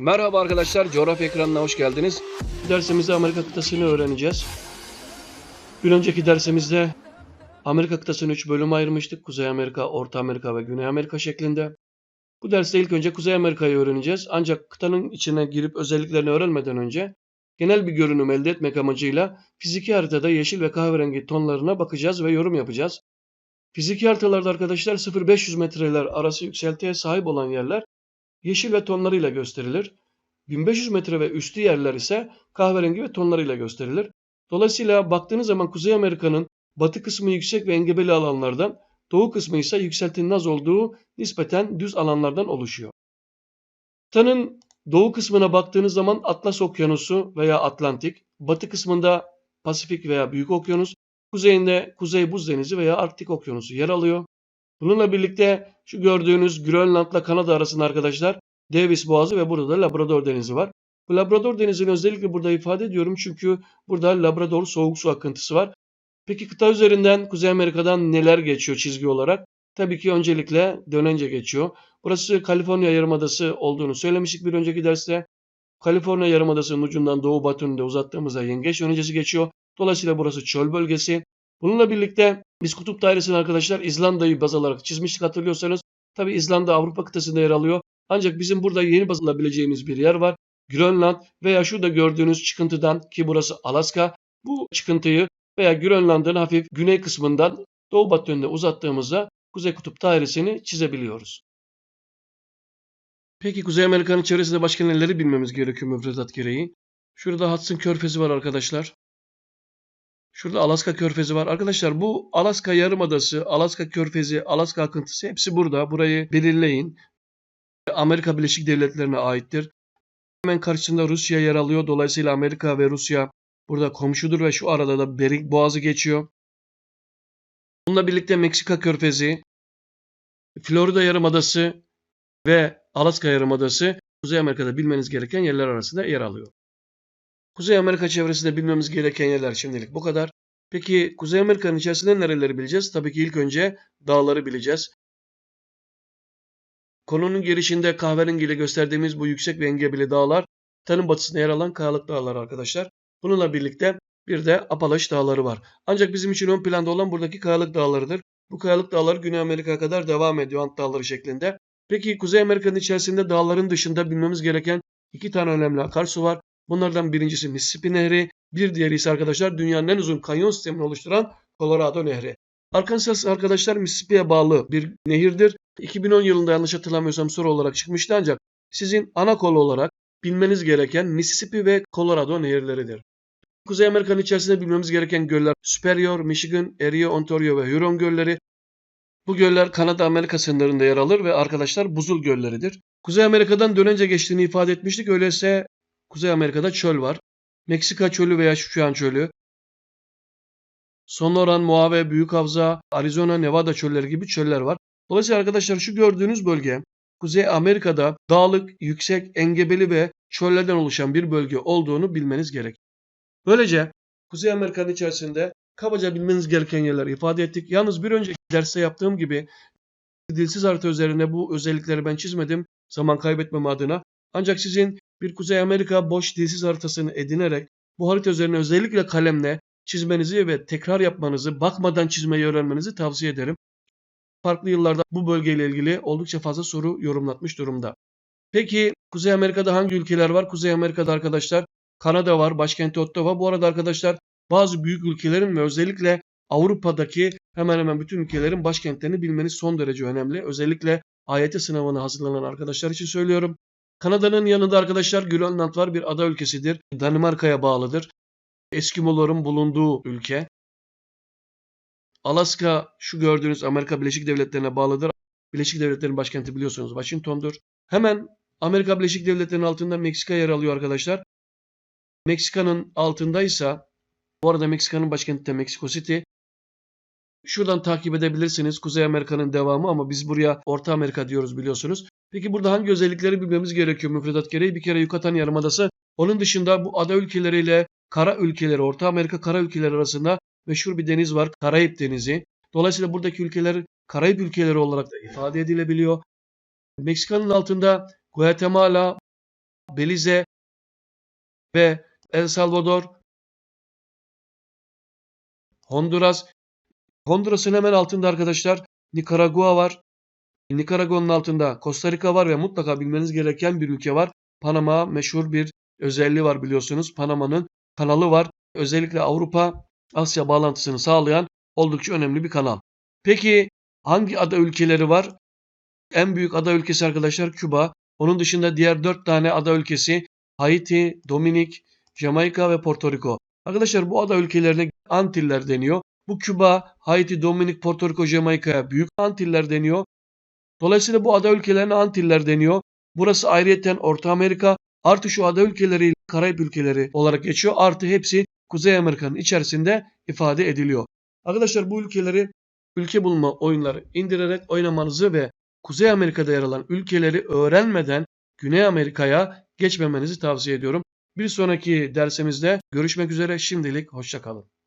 Merhaba arkadaşlar, coğrafya ekranına hoş geldiniz. Dersimizde Amerika kıtasını öğreneceğiz. Bir önceki dersimizde Amerika kıtasını 3 bölüme ayırmıştık. Kuzey Amerika, Orta Amerika ve Güney Amerika şeklinde. Bu derste ilk önce Kuzey Amerika'yı öğreneceğiz. Ancak kıtanın içine girip özelliklerini öğrenmeden önce genel bir görünüm elde etmek amacıyla fiziki haritada yeşil ve kahverengi tonlarına bakacağız ve yorum yapacağız. Fiziki haritalarda arkadaşlar 0-500 metreler arası yükseltiye sahip olan yerler yeşil ve tonlarıyla gösterilir. 1500 metre ve üstü yerler ise kahverengi ve tonlarıyla gösterilir. Dolayısıyla baktığınız zaman Kuzey Amerika'nın batı kısmı yüksek ve engebeli alanlardan, doğu kısmı ise yükseltinin az olduğu nispeten düz alanlardan oluşuyor. Kıtanın doğu kısmına baktığınız zaman Atlas Okyanusu veya Atlantik, batı kısmında Pasifik veya Büyük Okyanus, kuzeyinde Kuzey Buz Denizi veya Arktik Okyanusu yer alıyor. Bununla birlikte şu gördüğünüz Grönland'la Kanada arasında arkadaşlar Davis Boğazı ve burada da Labrador Denizi var. Bu Labrador Denizi'ni özellikle burada ifade ediyorum çünkü burada Labrador soğuk su akıntısı var. Peki kıta üzerinden Kuzey Amerika'dan neler geçiyor çizgi olarak? Tabii ki öncelikle dönence geçiyor. Burası Kaliforniya Yarımadası olduğunu söylemiştik bir önceki derste. Kaliforniya Yarımadası'nın ucundan doğu batı yönünde uzattığımızda yengeç yöneticesi geçiyor. Dolayısıyla burası çöl bölgesi. Bununla birlikte biz kutup dairesini arkadaşlar İzlanda'yı baz alarak çizmiştik hatırlıyorsanız. Tabi İzlanda Avrupa kıtasında yer alıyor. Ancak bizim burada yeni baz alabileceğimiz bir yer var. Grönland veya şurada gördüğünüz çıkıntıdan ki burası Alaska. Bu çıkıntıyı veya Grönland'ın hafif güney kısmından doğu batı yönünde uzattığımızda Kuzey Kutup dairesini çizebiliyoruz. Peki Kuzey Amerika'nın çevresinde başka neleri bilmemiz gerekiyor müfredat gereği? Şurada Hudson Körfezi var arkadaşlar. Şurada Alaska Körfezi var. Arkadaşlar bu Alaska Yarımadası, Alaska Körfezi, Alaska akıntısı hepsi burada. Burayı belirleyin. Amerika Birleşik Devletleri'ne aittir. Hemen karşısında Rusya yer alıyor. Dolayısıyla Amerika ve Rusya burada komşudur ve şu arada da Bering Boğazı geçiyor. Bununla birlikte Meksika Körfezi, Florida Yarımadası ve Alaska Yarımadası Kuzey Amerika'da bilmeniz gereken yerler arasında yer alıyor. Kuzey Amerika çevresinde bilmemiz gereken yerler şimdilik bu kadar. Peki Kuzey Amerika'nın içerisinde nereleri bileceğiz? Tabii ki ilk önce dağları bileceğiz. Konunun girişinde kahverengiyle gösterdiğimiz bu yüksek ve engebeli dağlar tanın batısında yer alan kayalık dağlar arkadaşlar. Bununla birlikte bir de Apalaş dağları var. Ancak bizim için ön planda olan buradaki kayalık dağlarıdır. Bu kayalık dağlar Güney Amerika'ya kadar devam ediyor Ant dağları şeklinde. Peki Kuzey Amerika'nın içerisinde dağların dışında bilmemiz gereken iki tane önemli akarsu var. Bunlardan birincisi Mississippi Nehri, bir diğeri ise arkadaşlar dünyanın en uzun kanyon sistemini oluşturan Colorado Nehri. Arkansas arkadaşlar Mississippi'ye bağlı bir nehirdir. 2010 yılında yanlış hatırlamıyorsam soru olarak çıkmıştı ancak sizin ana kolu olarak bilmeniz gereken Mississippi ve Colorado nehirleridir. Kuzey Amerika'nın içerisinde bilmemiz gereken göller Superior, Michigan, Erie, Ontario ve Huron gölleri. Bu göller Kanada-Amerika sınırlarında yer alır ve arkadaşlar buzul gölleridir. Kuzey Amerika'dan dönence geçtiğini ifade etmiştik. Öyleyse Kuzey Amerika'da çöl var. Meksika çölü veya Şuşuan çölü. Sonoran, Mojave, Büyük Havza, Arizona, Nevada çölleri gibi çöller var. Dolayısıyla arkadaşlar şu gördüğünüz bölge Kuzey Amerika'da dağlık, yüksek, engebeli ve çöllerden oluşan bir bölge olduğunu bilmeniz gerek. Böylece Kuzey Amerika'nın içerisinde kabaca bilmeniz gereken yerleri ifade ettik. Yalnız bir önceki derste yaptığım gibi dilsiz harita üzerine bu özellikleri ben çizmedim zaman kaybetmem adına. Ancak sizin bir Kuzey Amerika boş dilsiz haritasını edinerek bu harita üzerine özellikle kalemle çizmenizi ve tekrar yapmanızı, bakmadan çizmeyi öğrenmenizi tavsiye ederim. Farklı yıllarda bu bölgeyle ilgili oldukça fazla soru yorumlatmış durumda. Peki Kuzey Amerika'da hangi ülkeler var? Kuzey Amerika'da arkadaşlar Kanada var, başkenti Ottawa. Bu arada arkadaşlar bazı büyük ülkelerin ve özellikle Avrupa'daki hemen hemen bütün ülkelerin başkentlerini bilmeniz son derece önemli. Özellikle AYT sınavına hazırlanan arkadaşlar için söylüyorum. Kanada'nın yanında arkadaşlar Grönland var bir ada ülkesidir. Danimarka'ya bağlıdır. Eskimoların bulunduğu ülke. Alaska şu gördüğünüz Amerika Birleşik Devletleri'ne bağlıdır. Birleşik Devletler'in başkenti biliyorsunuz Washington'dur. Hemen Amerika Birleşik Devletleri'nin altında Meksika yer alıyor arkadaşlar. Meksika'nın altındaysa bu arada Meksika'nın başkenti de Mexico City. Şuradan takip edebilirsiniz Kuzey Amerika'nın devamı ama biz buraya Orta Amerika diyoruz biliyorsunuz. Peki burada hangi özellikleri bilmemiz gerekiyor müfredat gereği? Bir kere Yucatan Yarımadası. Onun dışında bu ada ülkeleriyle kara ülkeleri, Orta Amerika kara ülkeleri arasında meşhur bir deniz var. Karayip Denizi. Dolayısıyla buradaki ülkeler Karayip ülkeleri olarak da ifade edilebiliyor. Meksika'nın altında Guatemala, Belize ve El Salvador, Honduras. Honduras'ın hemen altında arkadaşlar Nikaragua var. Nikaragua'nın altında Costa Rica var ve mutlaka bilmeniz gereken bir ülke var. Panama meşhur bir özelliği var biliyorsunuz. Panama'nın kanalı var. Özellikle Avrupa Asya bağlantısını sağlayan oldukça önemli bir kanal. Peki hangi ada ülkeleri var? En büyük ada ülkesi arkadaşlar Küba. Onun dışında diğer 4 tane ada ülkesi Haiti, Dominik, Jamaika ve Porto Rico. Arkadaşlar bu ada ülkelerine Antiller deniyor. Bu Küba, Haiti, Dominik, Porto Rico, Jamaika'ya büyük Antiller deniyor. Dolayısıyla bu ada ülkelerine Antiller deniyor. Burası ayrıyeten Orta Amerika artı şu ada ülkeleri Karayip ülkeleri olarak geçiyor. Artı hepsi Kuzey Amerika'nın içerisinde ifade ediliyor. Arkadaşlar bu ülkeleri ülke bulma oyunları indirerek oynamanızı ve Kuzey Amerika'da yer alan ülkeleri öğrenmeden Güney Amerika'ya geçmemenizi tavsiye ediyorum. Bir sonraki dersimizde görüşmek üzere. Şimdilik hoşçakalın.